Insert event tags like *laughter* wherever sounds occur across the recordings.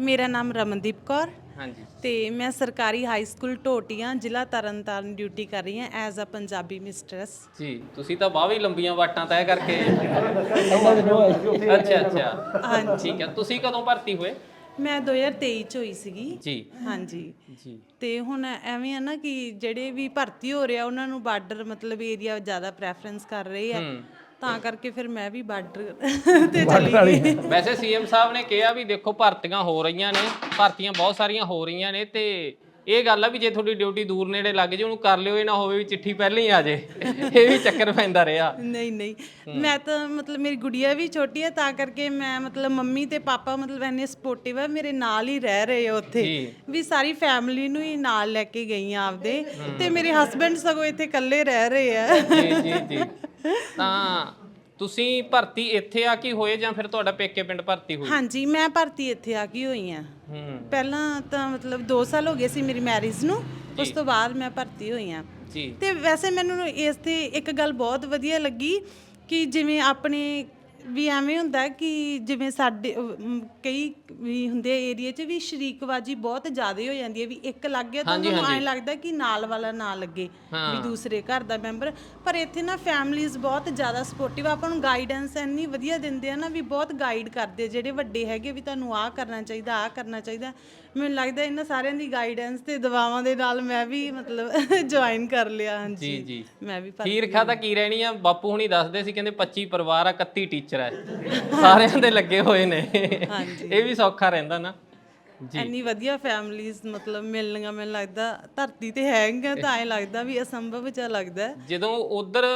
ਮੇਰਾ ਨਾਮ ਰਮਨਦੀਪ ਕੌਰ। ਹਾਂਜੀ। ਤੇ ਮੈਂ ਸਰਕਾਰੀ ਹਾਈ ਸਕੂਲ ਟੋਟੀਆਂ ਜ਼ਿਲ੍ਹਾ ਤਰਨਤਾਰਨ ਡਿਊਟੀ ਕਰ ਰਹੀ ਹਾਂ ਐਜ਼ ਅ ਪੰਜਾਬੀ ਮਿਸਟਰਸ। ਜੀ ਤੁਸੀਂ ਤਾਂ ਬਾਹਲੀ ਲੰਬੀਆਂ ਵਾਟਾਂ ਤੈਅ ਕਰਕੇ। ਅੱਛਾ ਅੱਛਾ। ਹਾਂਜੀ। ਠੀਕ ਹੈ ਤੁਸੀਂ ਕਦੋਂ ਭਰਤੀ ਹੋਏ? ਮੈਂ 2023 ਚ ਹੋਈ ਸੀਗੀ। ਜੀ। ਹਾਂਜੀ। ਜੀ। ਤੇ ਹੁਣ ਐਵੇਂ ਆ ਨਾ ਕਿ ਜਿਹੜੇ ਵੀ ਭਰਤੀ ਹੋ ਰਿਹਾ ਉਹਨਾਂ ਨੂੰ ਬਾਰਡਰ ਮਤਲਬ ਏਰੀਆ ਜ਼ਿਆਦਾ ਪ੍ਰੈਫਰੈਂਸ ਕਰ ਰਹੇ ਆ। ਤਾਂ ਕਰਕੇ ਫਿਰ ਮੈਂ ਵੀ ਬਾਰਡਰ ਤੇ ਚਲੀ ਗਈ। ਵੈਸੇ ਸੀਐਮ ਸਾਹਿਬ ਨੇ ਕਿਹਾ ਵੀ ਦੇਖੋ ਭਰਤੀਆਂ ਹੋ ਰਹੀਆਂ ਨੇ ਭਰਤੀਆਂ ਬਹੁਤ ਸਾਰੀਆਂ ਹੋ ਰਹੀਆਂ ਨੇ ਤੇ ਇਹ ਗੱਲ ਆ ਵੀ ਜੇ ਤੁਹਾਡੀ ਡਿਊਟੀ ਦੂਰ ਨੇੜੇ ਲੱਗ ਜੇ ਉਹਨੂੰ ਕਰ ਲਿਓ ਇਹ ਨਾ ਹੋਵੇ ਵੀ ਚਿੱਠੀ ਪਹਿਲਾਂ ਹੀ ਆ ਜੇ। ਇਹ ਵੀ ਚੱਕਰ ਪੈਂਦਾ ਰਿਹਾ। ਨਹੀਂ ਨਹੀਂ। ਮੈਂ ਤਾਂ ਮਤਲਬ ਮੇਰੀ ਗੁੜੀਆ ਵੀ ਛੋਟੀ ਹੈ ਤਾਂ ਕਰਕੇ ਮੈਂ ਮਤਲਬ ਮੰਮੀ ਤੇ ਪਾਪਾ ਮਤਲਬ ਐਨੇ ਸਪੋਰਟਿਵ ਹੈ ਮੇਰੇ ਨਾਲ ਹੀ ਰਹਿ ਰਹੇ ਆ ਉੱਥੇ। ਵੀ ਸਾਰੀ ਫੈਮਿਲੀ ਨੂੰ ਹੀ ਨਾਲ ਲੈ ਕੇ ਗਈ ਆ ਆਪਦੇ ਤੇ ਮੇਰੇ ਹਸਬੰਡ ਸਗੋਂ ਇੱਥੇ ਇਕੱਲੇ ਰਹਿ ਰਹੇ ਆ। ਜੀ ਜੀ ਜੀ। ਤਾਂ ਤੁਸੀਂ ਭਰਤੀ ਇੱਥੇ ਆ ਕੇ ਹੋਏ ਜਾਂ ਫਿਰ ਤੁਹਾਡਾ ਪੇਕੇ ਪਿੰਡ ਭਰਤੀ ਹੋਈ? ਹਾਂਜੀ ਮੈਂ ਭਰਤੀ ਇੱਥੇ ਆ ਗਈ ਹੋਈ ਆ। ਹੂੰ। ਪਹਿਲਾਂ ਤਾਂ ਮਤਲਬ 2 ਸਾਲ ਹੋ ਗਏ ਸੀ ਮੇਰੀ ਮੈਰਿਜ ਨੂੰ ਉਸ ਤੋਂ ਬਾਅਦ ਮੈਂ ਭਰਤੀ ਹੋਈ ਆ। ਜੀ। ਤੇ ਵੈਸੇ ਮੈਨੂੰ ਇਸ ਤੇ ਇੱਕ ਗੱਲ ਬਹੁਤ ਵਧੀਆ ਲੱਗੀ ਕਿ ਜਿਵੇਂ ਆਪਣੇ ਵੀ ਐਵੇਂ ਹੁੰਦਾ ਕਿ ਜਿਵੇਂ ਸਾਡੇ ਅਮ, ਕਈ ਵੀ ਹੁੰਦੇ ਏਰੀਆ 'ਚ ਵੀ ਸ਼ਰੀਕਵਾਜੀ ਬਹੁਤ ਜ਼ਿਆਦਾ ਹੋ ਜਾਂਦੀ ਹੈ ਵੀ ਇੱਕ ਲੱਗ ਗਿਆ ਤਾਂ ਹਾਂਜੀ, ਉਹਨੂੰ ਐਂ। ਲੱਗਦਾ ਕਿ ਨਾਲ ਵਾਲਾ ਨਾ ਲੱਗੇ ਵੀ। ਦੂਸਰੇ ਘਰ ਦਾ ਮੈਂਬਰ। ਪਰ ਇੱਥੇ ਨਾ ਫੈਮਲੀਆਂ ਬਹੁਤ ਜ਼ਿਆਦਾ ਸਪੋਰਟਿਵ ਆਪਾਂ ਨੂੰ ਗਾਈਡੈਂਸ ਇੰਨੀ ਵਧੀਆ ਦਿੰਦੇ ਆ ਨਾ ਵੀ ਬਹੁਤ ਗਾਈਡ ਕਰਦੇ ਆ, ਜਿਹੜੇ ਵੱਡੇ ਹੈਗੇ ਵੀ ਤੁਹਾਨੂੰ ਆਹ ਕਰਨਾ ਚਾਹੀਦਾ ਆਹ ਕਰਨਾ ਚਾਹੀਦਾ। ਮੈਨੂੰ ਲੱਗਦਾ ਇਹਨਾਂ ਸਾਰਿਆਂ ਦੀ ਗਾਈਡੈਂਸ ਤੇ ਦਵਾਵਾਂ ਦੇ ਨਾਲ ਮੈਂ ਵੀ ਮਤਲਬ *laughs* ਜੁਆਇਨ ਕਰ ਲਿਆ। ਹਾਂਜੀ। ਜੀ ਜੀ। ਮੈਂ ਵੀ ਖੀਰ ਖਾ ਤਾਂ ਕੀ ਰਹਿਣੀ ਆ? ਬਾਪੂ ਹੁਣੀ ਦੱਸਦੇ ਸੀ ਕਹਿੰਦੇ 25 ਪਰਿਵਾਰ ਆ 31 ਟੀਚਰ ਆ ਸਾਰਿਆਂ ਦੇ ਲੱਗੇ ਹੋਏ ਨੇ। ਹਾਂਜੀ। ਇਹ ਵੀ ਸੌਖਾ ਰਹਿੰਦਾ ਨਾ। ਜੀ। ਇੰਨੀ ਵਧੀਆ ਫੈਮਲੀਆਂ ਮਤਲਬ ਮਿਲਣੀਆਂ ਮੈਨੂੰ ਲੱਗਦਾ ਧਰਤੀ ਤੇ ਹੈਗੀਆਂ ਤਾਂ ਐ ਲੱਗਦਾ ਵੀ ਅਸੰਭਵ ਜਿਹਾ ਲੱਗਦਾ ਹੈ। ਜਦੋਂ ਉਧਰ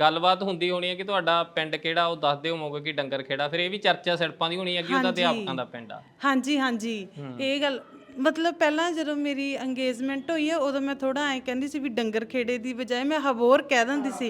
ਗੱਲਬਾਤ ਹੁੰਦੀ ਹੋਣੀ ਹੈ ਕਿ ਤੁਹਾਡਾ ਪਿੰਡ ਕਿਹੜਾ ਉਹ ਦੱਸਦੇ ਹੋਵੋਗੇ ਕਿ ਡੰਗਰ ਖੇੜਾ। ਫਿਰ ਇਹ ਵੀ ਚਰਚਾ ਸੜਪਾਂ ਦੀ ਹੋਣੀ ਹੈ ਕਿ ਉਹਦਾ ਅਧਿਆਪਕਾਂ ਦਾ ਪਿੰਡ ਆ। ਹਾਂਜੀ ਹਾਂਜੀ। ਇਹ ਗੱਲ ਮਤਲਬ ਪਹਿਲਾਂ ਜਦੋਂ ਮੇਰੀ ਅੰਗੇਜਮੈਂਟ ਹੋਈ ਹੈ ਉਦੋਂ ਮੈਂ ਥੋੜਾ ਐ ਕਹਿੰਦੀ ਸੀ ਵੀ ਡੰਗਰ ਖੇੜੇ ਦੀ ਬਜਾਏ ਮੈਂ ਹਬੋਰ ਕਹਿ ਦਿੰਦੀ ਸੀ।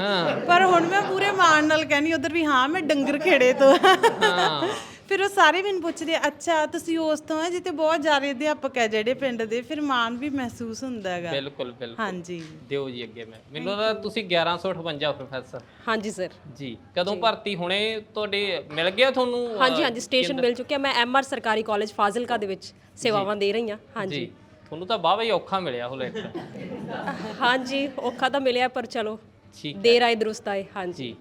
ਪਰ ਹੁਣ ਮੈਂ ਪੂਰੇ ਮਾਣ ਨਾਲ ਕਹਿੰਦੀ ਉਧਰ ਵੀ ਹਾਂ ਮੈਂ ਡੰਗਰ ਖੇੜੇ ਤੋਂ। ਹਾਂ। ਫਿਰ ਉਹ ਸਾਰੇ ਮੈਨੂੰ ਪੁੱਛਦੇ ਅੱਛਾ ਤੁਸੀਂ ਉਸ ਤੋਂ ਹੈ ਜਿੱਤੇ ਬਹੁਤ ਜ਼ਿਆਦਾ ਅਧਿਆਪਕ ਹੈ ਜਿਹੜੇ ਪਿੰਡ ਦੇ। ਫਿਰ ਮਾਣ ਵੀ ਮਹਿਸੂਸ ਹੁੰਦਾ ਹੈਗਾ। ਬਿਲਕੁਲ ਬਿਲਕੁਲ। ਹਾਂਜੀ। ਦਿਓ ਜੀ ਅੱਗੇ ਮੈਂ। ਮੈਨੂੰ ਲੱਗਦਾ ਤੁਸੀਂ 1158 ਪ੍ਰੋਫੈਸਰ। ਹਾਂਜੀ ਸਰ। ਜੀ ਕਦੋਂ ਭਰਤੀ ਹੋਣੇ ਤੁਹਾਡੇ ਮਿਲ ਗਿਆ ਤੁਹਾਨੂੰ ਹਾਂਜੀ ਹਾਂਜੀ ਸਟੇਸ਼ਨ ਮਿਲ ਚੁੱਕਿਆ। ਮੈਂ ਐਮਆਰ ਸਰਕਾਰੀ ਕਾਲਜ ਫਾਜ਼ਿਲਕਾ ਦੇ ਵਿੱਚ ਸੇਵਾਵਾਂ ਦੇ ਰਹੀ ਹਾਂ। ਹਾਂਜੀ। ਤੁਹਾਨੂੰ ਤਾਂ ਬਾਵਾ ਹੀ ਔਖਾ ਮਿਲਿਆ ਉਹ ਲੈਟਰ ਹਾਂਜੀ ਔਖਾ ਤਾਂ ਮਿਲਿਆ ਪਰ ਚਲੋ। ਠੀਕ ਦੇਰ ਆਏ ਦਰੁਸਤ ਆਏ। ਹਾਂਜੀ। ਜੀ।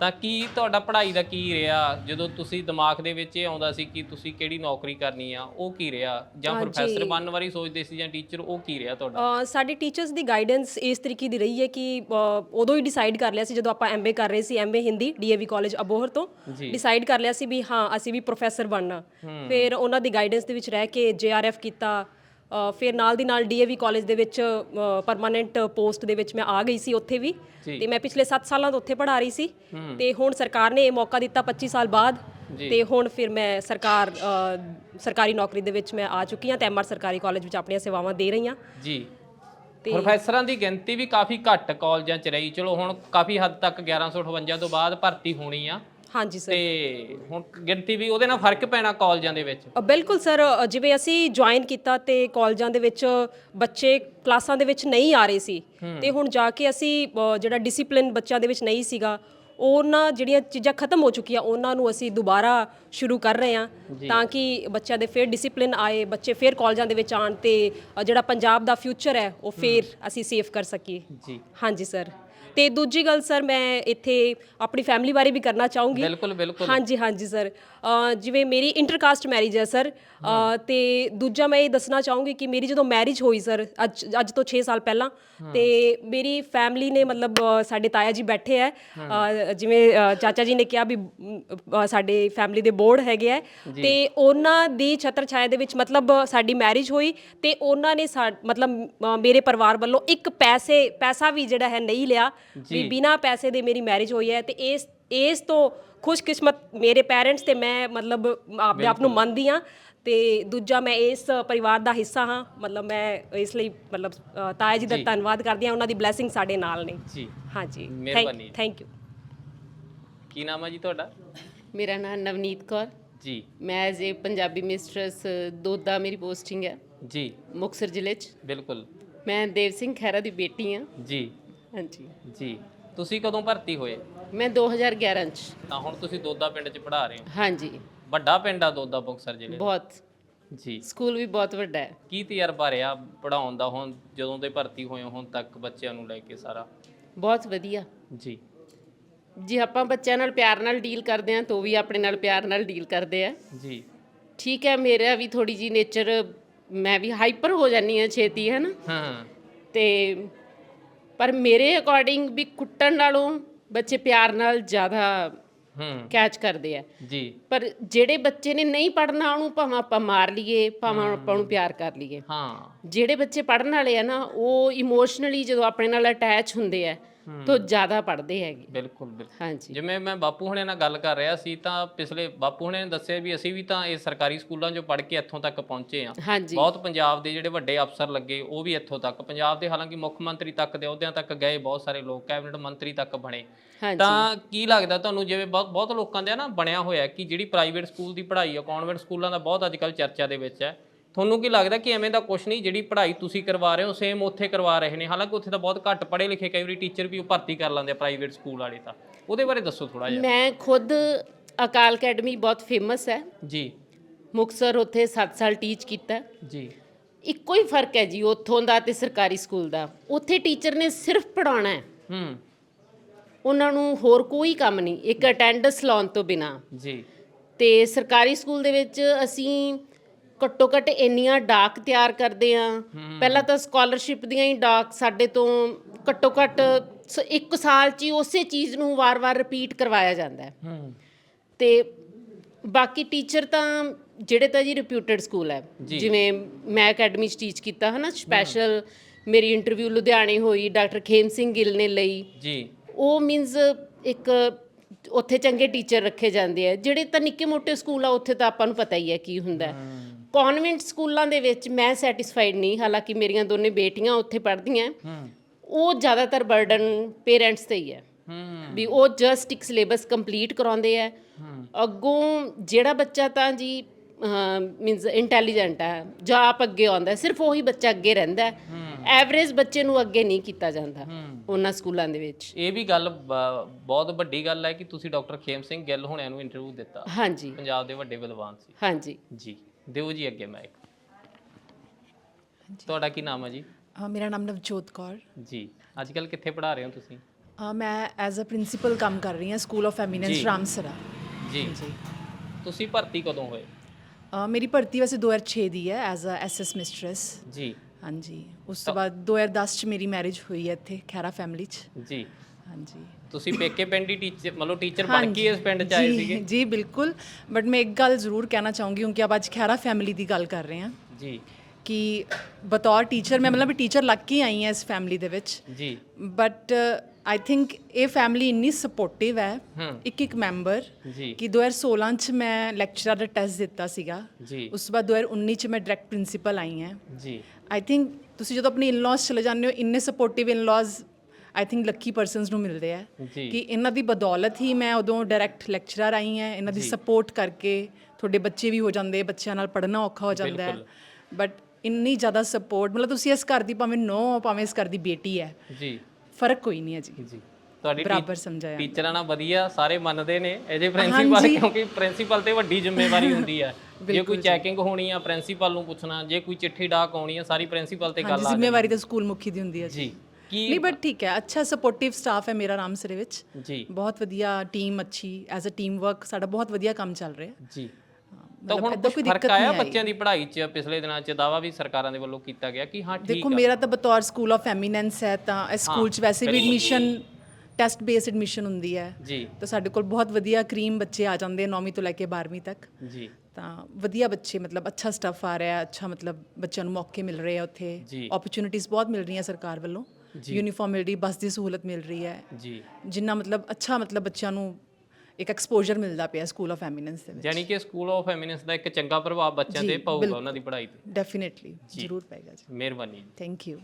ਤਾਂ ਕੀ ਤੁਹਾਡਾ ਪੜ੍ਹਾਈ ਦਾ ਕੀ ਰਿਹਾ? ਜਦੋਂ ਤੁਸੀਂ ਦਿਮਾਗ ਦੇ ਵਿੱਚ ਇਹ ਆਉਂਦਾ ਸੀ ਕਿ ਤੁਸੀਂ ਕਿਹੜੀ ਨੌਕਰੀ ਕਰਨੀ ਆ ਉਹ ਕੀ ਰਿਹਾ? ਜਾਂ ਪ੍ਰੋਫੈਸਰ ਬਣਨ ਵਾਰੀ ਸੋਚਦੇ ਸੀ ਜਾਂ ਟੀਚਰ ਉਹ ਕੀ ਰਿਹਾ ਤੁਹਾਡਾ? ਅ, ਸਾਡੇ ਟੀਚਰਸ ਦੀ ਗਾਈਡੈਂਸ ਇਸ ਤਰੀਕੇ ਦੀ ਰਹੀ ਹੈ ਕਿ ਅ, ਉਦੋਂ ਹੀ ਡਿਸਾਈਡ ਕਰ ਲਿਆ ਸੀ ਜਦੋਂ ਆਪਾਂ ਐਮਏ ਕਰ ਰਹੇ ਸੀ MA Hindi DAV college Abohar ਤੋਂ ਜੀ। ਡਿਸਾਈਡ ਕਰ ਲਿਆ ਸੀ ਵੀ ਹਾਂ ਅਸੀਂ ਵੀ ਪ੍ਰੋਫੈਸਰ ਬਣਨਾ। ਫਿਰ ਉਹਨਾਂ ਦੀ ਗਾਈਡੈਂਸ ਦੇ ਵਿੱਚ ਰਹਿ ਕੇ ਜੇਆਰਐਫ ਕੀਤਾ ਫਿਰ ਨਾਲ ਦੀ ਨਾਲ ਡੀਏਵੀ ਕਾਲਜ ਦੇ ਵਿੱਚ ਪਰਮਾਨੈਂਟ ਪੋਸਟ ਦੇ ਵਿੱਚ ਮੈਂ ਆ ਗਈ ਸੀ ਉੱਥੇ ਵੀ। ਤੇ ਮੈਂ ਪਿਛਲੇ 7 ਸਾਲਾਂ ਤੋਂ ਉੱਥੇ ਪੜ੍ਹਾ ਰਹੀ ਸੀ। ਤੇ ਹੁਣ ਸਰਕਾਰ ਨੇ ਇਹ ਮੌਕਾ ਦਿੱਤਾ 25 ਸਾਲ ਬਾਅਦ। ਤੇ ਹੁਣ ਫਿਰ ਮੈਂ ਸਰਕਾਰ ਸਰਕਾਰੀ ਨੌਕਰੀ ਦੇ ਵਿੱਚ ਮੈਂ ਆ ਚੁੱਕੀ ਹਾਂ ਤੇ ਐਮਆਰ ਸਰਕਾਰੀ ਕਾਲਜ ਵਿੱਚ ਆਪਣੀਆਂ ਸੇਵਾਵਾਂ ਦੇ ਰਹੀ ਹਾਂ। ਜੀ। ਪ੍ਰੋਫੈਸਰਾਂ ਦੀ ਗਿਣਤੀ ਵੀ ਕਾਫੀ ਘੱਟ ਕਾਲਜਾਂ ਚ ਰਹੀ। ਚਲੋ ਹੁਣ ਕਾਫੀ ਹੱਦ ਤੱਕ 1158 ਤੋਂ ਬਾਅਦ ਭਰਤੀ ਹੋਣੀ ਆ। ਹਾਂਜੀ ਸਰ ਤੇ ਹੁਣ ਗਿਣਤੀ ਵੀ ਉਹਦੇ ਨਾਲ ਫ਼ਰਕ ਪੈਣਾ ਕਾਲਜਾਂ ਦੇ ਵਿੱਚ? ਅ, ਬਿਲਕੁਲ ਸਰ ਅ, ਜਿਵੇਂ ਅਸੀਂ ਜੁਆਇਨ ਕੀਤਾ ਤੇ ਕਾਲਜਾਂ ਦੇ ਵਿੱਚ ਬੱਚੇ ਕਲਾਸਾਂ ਦੇ ਵਿੱਚ ਨਹੀਂ ਆ ਰਹੇ ਸੀ। ਤੇ ਹੁਣ ਜਾ ਕੇ ਅਸੀਂ ਅ, ਜਿਹੜਾ ਡਿਸਪਲਿਨ ਬੱਚਿਆਂ ਦੇ ਵਿੱਚ ਨਹੀਂ ਸੀਗਾ ਉਹਨਾਂ ਜਿਹੜੀਆਂ ਚੀਜ਼ਾਂ ਖਤਮ ਹੋ ਚੁੱਕੀਆਂ ਉਹਨਾਂ ਨੂੰ ਅਸੀਂ ਦੁਬਾਰਾ ਸ਼ੁਰੂ ਕਰ ਰਹੇ ਹਾਂ ਤਾਂ ਕਿ ਬੱਚਿਆਂ ਦੇ ਫਿਰ ਡਿਸਪਲਿਨ ਆਏ ਬੱਚੇ ਫਿਰ ਕਾਲਜਾਂ ਦੇ ਵਿੱਚ ਆਣ ਤੇ ਅ, ਜਿਹੜਾ ਪੰਜਾਬ ਦਾ ਫਿਊਚਰ ਹੈ ਉਹ ਫਿਰ ਅਸੀਂ ਸੇਫ ਕਰ ਸਕੀਏ। ਜੀ। ਹਾਂਜੀ ਸਰ ਤੇ ਦੂਜੀ ਗੱਲ ਸਰ ਮੈਂ ਇੱਥੇ ਆਪਣੀ ਫੈਮਿਲੀ ਬਾਰੇ ਵੀ ਕਰਨਾ ਚਾਹੂੰਗੀ। ਬਿਲਕੁਲ ਬਿਲਕੁਲ। ਹਾਂਜੀ ਹਾਂਜੀ ਸਰ। ਜਿਵੇਂ ਮੇਰੀ ਇੰਟਰਕਾਸਟ ਮੈਰਿਜ ਹੈ ਸਰ ਤੇ ਦੂਜਾ ਮੈਂ ਇਹ ਦੱਸਣਾ ਚਾਹੂੰਗੀ ਕਿ ਮੇਰੀ ਜਦੋਂ ਮੈਰਿਜ ਹੋਈ ਸਰ ਅੱਜ ਅੱਜ ਤੋਂ 6 ਸਾਲ ਪਹਿਲਾਂ ਤੇ ਮੇਰੀ ਫੈਮਿਲੀ ਨੇ ਮਤਲਬ ਸਾਡੇ ਤਾਇਆ ਜੀ ਬੈਠੇ ਹੈ ਅ, ਜਿਵੇਂ ਚਾਚਾ ਜੀ ਨੇ ਕਿਹਾ ਵੀ ਸਾਡੇ ਫੈਮਿਲੀ ਦੇ ਬੋਰਡ ਹੈਗੇ ਹੈ ਤੇ ਉਹਨਾਂ ਦੀ ਛਤਰ ਛਾਇਆ ਦੇ ਵਿੱਚ ਮਤਲਬ ਸਾਡੀ ਮੈਰਿਜ ਹੋਈ ਤੇ ਉਹਨਾਂ ਨੇ ਮਤਲਬ ਮੇਰੇ ਪਰਿਵਾਰ ਵੱਲੋਂ ਇੱਕ ਪੈਸੇ ਪੈਸਾ ਵੀ ਜਿਹੜਾ ਹੈ ਨਹੀਂ ਲਿਆ। ਵੀ ਬਿਨਾ ਪੈਸੇ ਦੇ ਮੇਰੀ ਮੈਰਿਜ ਹੋਈ ਹੈ ਤੇ ਇਸ ਇਸ ਤੋਂ ਖੁਸ਼ਕਿਸਮਤ ਮੇਰੇ ਪੈਰੈਂਟਸ ਤੇ ਮੈਂ ਮਤਲਬ ਆਪਣੇ ਆਪ ਨੂੰ ਮੰਨਦੀ ਹਾਂ ਤੇ ਦੂਜਾ ਮੈਂ ਇਸ ਪਰਿਵਾਰ ਦਾ ਹਿੱਸਾ ਹਾਂ ਮਤਲਬ ਮੈਂ ਇਸ ਲਈ ਮਤਲਬ ਤਾਇਆ ਜੀ ਦਾ ਧੰਨਵਾਦ ਕਰਦੀ ਹਾਂ ਉਹਨਾਂ ਦੀ ਬਲੇਸਿੰਗ ਸਾਡੇ ਨਾਲ ਨੇ। ਜੀ। ਹਾਂਜੀ। ਮਿਹਰਬਾਨੀ। ਥੈਂਕ ਯੂ ਕੀ ਨਾਮ ਹੈ ਜੀ ਤੁਹਾਡਾ? ਮੇਰਾ ਨਾਮ ਨਵਨੀਤ ਕੌਰ। ਜੀ। ਮੈਂ as a Punjabi mistress Doda ਮੇਰੀ ਪੋਸਟਿੰਗ ਹੈ। ਜੀ। ਮੁਕਤਸਰ ਜ਼ਿਲ੍ਹੇ 'ਚ। ਬਿਲਕੁਲ। ਮੈਂ ਦੇਵ ਸਿੰਘ ਖਹਿਰਾ ਦੀ ਬੇਟੀ ਹਾਂ। ਜੀ। ਹਾਂਜੀ। ਜੀ। ਤੁਸੀਂ ਕਦੋਂ ਭਰਤੀ ਹੋਏ? ਮੈਂ 2011 'ਚ। ਤਾਂ ਹੁਣ ਤੁਸੀਂ ਦੋਦਾ ਪਿੰਡ 'ਚ ਪੜ੍ਹਾ ਰਹੇ ਹੋ। ਹਾਂਜੀ। ਵੱਡਾ ਪਿੰਡ ਆ ਦੋਦਾ ਮੁਕਤਸਰ ਜ਼ਿਲ੍ਹੇ ਦਾ। ਬਹੁਤ। ਜੀ। ਸਕੂਲ ਵੀ ਬਹੁਤ ਵੱਡਾ ਹੈ। ਕੀ ਤਜਰਬਾ ਰਿਹਾ ਪੜਾਉਣ ਦਾ ਹੁਣ ਜਦੋਂ ਦੇ ਭਰਤੀ ਹੋਏ ਹੋ ਹੁਣ ਤੱਕ ਬੱਚਿਆਂ ਨੂੰ ਲੈ ਕੇ ਸਾਰਾ? ਬਹੁਤ ਵਧੀਆ। ਜੀ। ਜੇ ਆਪਾਂ ਬੱਚਿਆਂ ਨਾਲ ਪਿਆਰ ਨਾਲ ਡੀਲ ਕਰਦੇ ਆ ਤਾਂ ਉਹ ਵੀ ਆਪਣੇ ਨਾਲ ਪਿਆਰ ਨਾਲ ਡੀਲ ਕਰਦੇ ਆ। ਜੀ। ਠੀਕ ਹੈ ਮੇਰਾ ਵੀ ਥੋੜੀ ਜੀ ਨੇਚਰ ਮੈਂ ਵੀ ਹਾਈਪਰ ਹੋ ਜਾਂਦੀ ਆ ਛੇਤੀ ਹੈ ਨਾ? ਹਾਂ। ਤੇ ਪਰ ਮੇਰੇ ਅਕੋਰਡਿੰਗ ਵੀ ਕੁੱਟਣ ਨਾਲੋਂ ਬੱਚੇ ਪਿਆਰ ਨਾਲ ਜ਼ਿਆਦਾ ਹੂੰ। ਕੈਚ ਕਰਦੇ ਆ। ਜੀ। ਪਰ ਜਿਹੜੇ ਬੱਚੇ ਨੇ ਨਹੀਂ ਪੜਨਾ ਉਹਨੂੰ ਭਾਵੇਂ ਆਪਾਂ ਮਾਰ ਲਈਏ ਭਾਵੇਂ ਆਪਾਂ ਨੂੰ ਪਿਆਰ ਕਰ ਲਈਏ। ਹਾਂ। ਜਿਹੜੇ ਬੱਚੇ ਪੜਨ ਵਾਲੇ ਆ ਨਾ ਉਹ ਇਮੋਸ਼ਨਲੀ ਜਦੋਂ ਆਪਣੇ ਨਾਲ ਅਟੈਚ ਹੁੰਦੇ ਆ ਤਾਂ ਜ਼ਿਆਦਾ ਪੜਦੇ ਹੈਗੇ। ਬਿਲਕੁਲ ਬਿਲਕੁਲ। ਹਾਂਜੀ। ਜਿਵੇਂ ਮੈਂ ਬਾਪੂ ਹੁਣੇ ਨਾਲ ਗੱਲ ਕਰ ਰਿਹਾ ਸੀ ਤਾਂ ਪਿਛਲੇ ਬਾਪੂ ਹੁਣੇ ਨੇ ਦੱਸਿਆ ਵੀ ਅਸੀਂ ਵੀ ਤਾਂ ਇਹ ਸਰਕਾਰੀ ਸਕੂਲਾਂ 'ਚੋਂ ਪੜ੍ਹ ਕੇ ਇੱਥੋਂ ਤੱਕ ਪਹੁੰਚੇ ਆ ਹਾਂਜੀ। ਬਹੁਤ ਪੰਜਾਬ ਦੇ ਜਿਹੜੇ ਵੱਡੇ ਅਫਸਰ ਲੱਗੇ ਉਹ ਵੀ ਇੱਥੋਂ ਤੱਕ। ਪੰਜਾਬ ਦੇ ਹਾਲਾਂਕਿ ਮੁੱਖ ਮੰਤਰੀ ਤੱਕ ਦੇ ਅਹੁਦਿਆਂ ਤੱਕ ਗਏ ਬਹੁਤ ਸਾਰੇ ਲੋਕ ਕੈਬਨਿਟ ਮੰਤਰੀ ਤੱਕ ਬਣੇ। ਤਾਂ ਕੀ ਲੱਗਦਾ ਤੁਹਾਨੂੰ ਜਿਵੇਂ ਬਹੁਤ ਬਹੁਤ ਲੋਕਾਂ ਦੇ ਨਾ ਬਣਿਆ ਹੋਇਆ ਕਿ ਜਿਹੜੀ ਪ੍ਰਾਈਵੇਟ ਸਕੂਲ ਦੀ ਪੜ੍ਹਾਈ ਆ ਕਨਵੈਂਟ ਸਕੂਲਾਂ ਦਾ ਬਹੁਤ ਅੱਜਕੱਲ ਚਰਚਾ ਦੇ ਵਿੱਚ ਹੈ। ਤੁਹਾਨੂੰ ਕੀ ਲੱਗਦਾ ਕਿ ਐਵੇਂ ਦਾ ਕੁਝ ਨਹੀਂ ਜਿਹੜੀ ਪੜ੍ਹਾਈ ਤੁਸੀਂ ਕਰਵਾ ਰਹੇ ਹੋ ਸੇਮ ਉੱਥੇ ਕਰਵਾ ਰਹੇ ਨੇ? ਹਾਲਾਂਕਿ ਉੱਥੇ ਤਾਂ ਬਹੁਤ ਘੱਟ ਪੜ੍ਹੇ ਲਿਖੇ ਕਈ ਵਾਰੀ ਟੀਚਰ ਵੀ ਉਹ ਭਰਤੀ ਕਰ ਲੈਂਦੇ ਆ ਪ੍ਰਾਈਵੇਟ ਸਕੂਲ ਵਾਲੇ ਤਾਂ। ਉਹਦੇ ਬਾਰੇ ਦੱਸੋ ਥੋੜਾ ਜਿਹਾ। ਮੈਂ ਖੁਦ ਅਕਾਲ ਅਕੈਡਮੀ ਬਹੁਤ ਫੇਮਸ ਹੈ। ਜੀ। ਮੁਕਤਸਰ ਉੱਥੇ 7 ਸਾਲ ਟੀਚ ਕੀਤਾ। ਜੀ। ਇੱਕੋ ਹੀ ਫ਼ਰਕ ਹੈ ਜੀ ਉੱਥੋਂ ਦਾ ਤੇ ਸਰਕਾਰੀ ਸਕੂਲ ਦਾ। ਉੱਥੇ ਟੀਚਰ ਨੇ ਸਿਰਫ ਪੜਾਉਣਾ ਹੈ। ਹੂੰ। ਉਹਨਾਂ ਨੂੰ ਹੋਰ ਕੋਈ ਕੰਮ ਨਹੀਂ। ਇੱਕ ਅਟੈਂਡੈਂਸ ਲਾਉਣ ਤੋਂ ਬਿਨਾ। ਜੀ। ਤੇ ਸਰਕਾਰੀ ਸਕੂਲ ਦੇ ਵਿੱਚ ਅਸੀਂ ਘੱਟੋ ਘੱਟ ਇੰਨੀਆਂ ਡਾਕ ਤਿਆਰ ਕਰਦੇ ਆ। ਪਹਿਲਾਂ ਤਾਂ ਸਕਾਲਰਸ਼ਿਪ ਦੀਆਂ ਹੀ ਡਾਕ ਸਾਡੇ ਤੋਂ ਘੱਟੋ ਘੱਟ ਇੱਕ ਸਾਲ 'ਚ ਹੀ ਉਸੇ ਚੀਜ਼ ਨੂੰ ਵਾਰ-ਵਾਰ ਰਿਪੀਟ ਕਰਵਾਇਆ ਜਾਂਦਾ ਹੈ। ਤੇ ਬਾਕੀ ਟੀਚਰ ਤਾਂ ਜਿਹੜੇ ਤਾਂ ਜੀ ਰਿਪਿਊਟਡ ਸਕੂਲ ਹੈ। ਜਿਵੇਂ ਮੈਂ ਅਕੈਡਮੀ 'ਚ ਟੀਚ ਕੀਤਾ ਹਨਾ ਸਪੈਸ਼ਲ ਮੇਰੀ ਇੰਟਰਵਿਊ ਲੁਧਿਆਣੇ ਹੋਈ ਡਾਕਟਰ ਖੇਮ ਸਿੰਘ ਗਿੱਲ ਨੇ ਲਈ। ਜੀ। ਉਹ ਮੀਨਸ ਇੱਕ ਉੱਥੇ ਚੰਗੇ ਟੀਚਰ ਰੱਖੇ ਜਾਂਦੇ ਆ। ਜਿਹੜੇ ਤਾਂ ਨਿੱਕੇ ਮੋਟੇ ਸਕੂਲ ਆ ਉੱਥੇ ਤਾਂ ਆਪਾਂ ਨੂੰ ਪਤਾ ਹੀ ਹੈ ਕੀ ਹੁੰਦਾ ਕਨਵੈਂਟ ਸਕੂਲਾਂ ਦੇ ਵਿੱਚ ਮੈਂ ਸੈਟੀਸਫਾਈਡ ਨਹੀਂ ਹਾਲਾਂਕਿ ਮੇਰੀਆਂ ਦੋਨੇ ਬੇਟੀਆਂ ਉੱਥੇ ਪੜ੍ਹਦੀਆਂ। ਹੂੰ। ਉਹ ਜ਼ਿਆਦਾਤਰ ਬਰਡਨ ਪੇਰੈਂਟਸ ਤੇ ਹੀ ਹੈ। ਵੀ ਉਹ ਜਸਟ ਇੱਕ ਸਿਲੇਬਸ ਕੰਪਲੀਟ ਕਰਾਉਂਦੇ ਆ। ਅੱਗੋਂ ਜਿਹੜਾ ਬੱਚਾ ਤਾਂ ਜੀ ਮੀਨਸ ਇੰਟੈਲੀਜੈਂਟ ਹੈ ਜਾਂ ਆਪ ਅੱਗੇ ਆਉਂਦਾ ਸਿਰਫ ਉਹੀ ਬੱਚਾ ਅੱਗੇ ਰਹਿੰਦਾ ਐਵਰੇਜ ਬੱਚੇ ਨੂੰ ਅੱਗੇ ਨਹੀਂ ਕੀਤਾ ਜਾਂਦਾ ਉਹਨਾਂ ਸਕੂਲਾਂ ਦੇ ਵਿੱਚ। ਇਹ ਵੀ ਗੱਲ ਬਹੁਤ ਵੱਡੀ ਗੱਲ ਹੈ ਕਿ ਤੁਸੀਂ ਡਾਕਟਰ ਖੇਮ ਸਿੰਘ ਗਿੱਲ ਹੁਣਿਆਂ ਨੂੰ ਇੰਟਰਵਿਊ ਦਿੱਤਾ। ਹਾਂਜੀ। ਪੰਜਾਬ ਦੇ ਵੱਡੇ ਵਿਦਵਾਨ ਸੀ। ਹਾਂਜੀ। ਜੀ। ਦਿਓ ਜੀ ਅੱਗੇ ਮਾਈਕ ਤੁਹਾਡਾ ਕੀ ਨਾਮ ਹੈ ਜੀ? ਅ, ਮੇਰਾ ਨਾਮ ਨਵਜੋਤ ਕੌਰ। ਜੀ। ਅੱਜ ਕੱਲ ਕਿੱਥੇ ਪੜ੍ਹਾ ਰਹੇ ਹੋ ਤੁਸੀਂ? ਅ, ਮੈਂ ਐਜ਼ ਅ ਪ੍ਰਿੰਸੀਪਲ ਕੰਮ ਕਰ ਰਹੀ ਹਾਂ ਸਕੂਲ ਆਫ ਐਮੀਨੈਂਸ। ਰਾਮਸਰਾ ਜੀ। ਜੀ ਤੁਸੀਂ ਭਰਤੀ ਕਦੋਂ ਹੋਏ? ਅ, ਮੇਰੀ ਭਰਤੀ ਵੈਸੇ 2006 ਦੀ ਹੈ ਐਜ਼ ਅ ਐਸਐਸ ਮਿਸਟ੍ਰੈਸ ਜੀ। ਹਾਂਜੀ। ਉਸ ਤੋਂ ਬਾਅਦ 2010 ਚ ਮੇਰੀ ਮੈਰਿਜ ਹੋਈ ਹੈ ਇੱਥੇ ਖੈਰਾ ਫੈਮਿਲੀ ਚ। ਜੀ। ਹਾਂਜੀ। ਤੁਸੀਂ ਪੇਕੇ ਪਿੰਡ ਹੀ ਟੀਚਰ ਮਤਲਬ ਟੀਚਰ ਬਣ ਕੇ ਇਸ ਪਿੰਡ ਚ ਆਏ ਜੀ, ਸੀਗੇ? ਜੀ ਬਿਲਕੁਲ। ਬਟ ਮੈਂ ਇੱਕ ਗੱਲ ਜ਼ਰੂਰ ਕਹਿਣਾ ਚਾਹੂੰਗੀ ਕਿਉਂਕਿ ਆਪ ਅੱਜ ਖੈਰਾ ਫੈਮਿਲੀ ਦੀ ਗੱਲ ਕਰ ਰਹੇ ਹਾਂ। ਜੀ। ਕਿ ਬਤੌਰ ਟੀਚਰ ਮੈਂ ਮਤਲਬ ਟੀਚਰ ਲੱਗ ਕੇ ਆਈ ਹਾਂ ਇਸ ਫੈਮਿਲੀ ਦੇ ਵਿੱਚ। ਜੀ। ਬਟ ਆਈ ਥਿੰਕ ਇਹ ਫੈਮਿਲੀ ਇੰਨੀ ਸਪੋਰਟਿਵ ਹੈ। ਇੱਕ ਇੱਕ ਮੈਂਬਰ ਕਿ 2016 ਚ ਮੈਂ ਲੈਕਚਰਰ ਦਾ ਟੈਸਟ ਦਿੱਤਾ ਸੀਗਾ। ਉਸ ਤੋਂ ਬਾਅਦ 2019 ਚ ਮੈਂ ਡਾਇਰੈਕਟ ਪ੍ਰਿੰਸੀਪਲ ਆਈ ਹਾਂ। ਜੀ। ਆਈ ਥਿੰਕ ਤੁਸੀਂ ਜਦੋਂ ਆਪਣੇ ਇਨ-ਲॉज ਚਲੇ ਜਾਂਦੇ ਹੋ ਇੰਨੇ sportive in laws I think lucky persons ਨੂੰ ਮਿਲਦੇ ਆ। ਕਿ ਇਹਨਾਂ ਦੀ ਬਦੌਲਤ ਹੀ ਮੈਂ ਉਦੋਂ ਡਾਇਰੈਕਟ ਲੈਕਚਰਰ ਆਈ ਹਾਂ ਇਹਨਾਂ ਦੀ ਸਪੋਰਟ ਕਰਕੇ ਤੁਹਾਡੇ ਬੱਚੇ ਵੀ ਹੋ ਜਾਂਦੇ ਬੱਚਿਆਂ ਨਾਲ ਪੜ੍ਹਨਾ ਔਖਾ ਹੋ ਜਾਂਦਾ ਹੈ। ਬਟ ਇੰਨੀ ਜ਼ਿਆਦਾ ਸਪੋਰਟ ਮਤਲਬ ਤੁਸੀਂ ਇਸ ਘਰ ਦੀ ਭਾਵੇਂ ਨੋ ਭਾਵੇਂ ਇਸ ਘਰ ਦੀ ਬੇਟੀ ਹੈ। ਜੀ। ਫ਼ਰਕ ਕੋਈ ਨਹੀਂ ਹੈ ਜੀ। ਜੀ। ਤੁਹਾਡੀ ਬਰਾਬਰ ਸਮਝਾਇਆ। ਟੀਚਰਾਂ ਨਾਲ ਵਧੀਆ ਸਾਰੇ ਮੰਨਦੇ ਨੇ। ਇਹਦੇ ਪ੍ਰਿੰਸੀਪਲ ਕਿਉਂਕਿ ਪ੍ਰਿੰਸੀਪਲ ਤੇ ਵੱਡੀ ਜ਼ਿੰਮੇਵਾਰੀ ਹੁੰਦੀ ਹੈ। ਜੇ ਕੋਈ ਚੈਕਿੰਗ ਹੋਣੀ ਆ ਪ੍ਰਿੰਸੀਪਲ ਨੂੰ ਪੁੱਛਣਾ ਜੇ ਕੋਈ ਚਿੱਠੀ ਡਾਕ ਆਉਣੀ ਆ ਸਾਰੀ ਪ੍ਰਿੰਸੀਪਲ ਤੇ ਗੱਲ ਆ ਜ਼ਿੰਮੇਵਾਰੀ ਤਾਂ ਸਕੂਲ ਮੁਖੀ ਦੀ ਹੁੰਦੀ ਹੈ ਜੀ। ਕੀ ਨਹੀਂ ਬਟ ਠੀਕ ਹੈ ਅੱਛਾ ਸਪੋਰਟਿਵ ਸਟਾਫ ਹੈ ਮੇਰਾ ਰਾਮ ਸਿਰੇ ਵਿੱਚ। ਜੀ। ਬਹੁਤ ਵਧੀਆ ਟੀਮ ਅੱਛੀ ਐਜ਼ ਅ ਟੀਮ ਵਰਕ ਸਾਡਾ ਬਹੁਤ ਵਧੀਆ ਕੰਮ ਚੱਲ ਰਿਹਾ। ਜੀ। ਤਾਂ ਹੁਣ ਕੁਝ ਫ਼ਰਕ ਆਇਆ ਬੱਚਿਆਂ ਦੀ ਪੜ੍ਹਾਈ 'ਚ ਪਿਛਲੇ ਦਿਨਾਂ 'ਚ ਦਾਵਾ ਵੀ ਸਰਕਾਰਾਂ ਦੇ ਵੱਲੋਂ ਕੀਤਾ ਗਿਆ ਕਿ ਹਾਂ ਦੇਖੋ ਮੇਰਾ ਤਾਂ ਬਤੌਰ ਸਕੂਲ ਆਫ ਫੈਮਿਨੈਂਸ ਹੈ ਤਾਂ ਇਸ ਸਕੂਲ 'ਚ ਵੈਸੇ ਵੀ ਐਡਮਿਸ਼ਨ ਟੈਸਟ ਬੇਸਡ ਐਡਮਿਸ਼ਨ ਹੁੰਦੀ ਹੈ। ਜੀ। ਤਾਂ ਸਾਡੇ ਕੋਲ ਬਹੁਤ ਵਧੀਆ ਕਰੀਮ ਬੱਚੇ ਆ ਜਾਂਦੇ 9ਵੀਂ ਤੋਂ ਲੈ ਕੇ 12ਵੀਂ ਤੱਕ। ਜੀ। ਤਾਂ ਵਧੀਆ ਬੱਚੇ ਮਤਲਬ ਅੱਛਾ ਸਟੱਫ ਆ ਰਿਹਾ ਅੱਛਾ ਮਤਲਬ ਬੱਚਿਆਂ ਨੂੰ ਮੌਕੇ ਮਿਲ ਰਹੇ ਆ ਉੱਥੇ। ਓਪਰਚ्युनिटीज ਬਹੁਤ ਮਿਲ ਰਹੀਆਂ ਸਰਕਾਰ ਵੱਲੋਂ। ਯੂਨੀਫਾਰਮ ਮਿਲ ਰਹੀ ਬੱਸ ਦੀ ਸਹੂਲਤ ਮਿਲ ਰਹੀ ਹੈ। ਜੀ। ਜਿੰਨਾ ਮਤਲਬ ਅੱਛਾ ਮਤਲਬ ਬੱਚਿਆਂ ਨੂੰ ਇੱਕ ਐਕਸਪੋਜ਼ਰ ਮਿਲਦਾ ਪਿਆ ਸਕੂਲ ਆਫ ਐਮੀਨੈਂਸ ਦੇ ਵਿੱਚ। ਯਾਨੀ ਕਿ ਸਕੂਲ ਆਫ ਐਮੀਨੈਂਸ ਦਾ ਇੱਕ ਚੰਗਾ ਪ੍ਰਭਾਵ ਬੱਚਿਆਂ ਤੇ ਪਊਗਾ ਉਹਨਾਂ ਦੀ ਪੜ੍ਹਾਈ ਤੇ। ਡੈਫੀਨਿਟਲੀ ਜ਼ਰੂਰ ਪਏਗਾ ਜੀ। ਮਿਹਰਬਾਨੀ। ਜੀ ਥੈਂਕ ਯੂ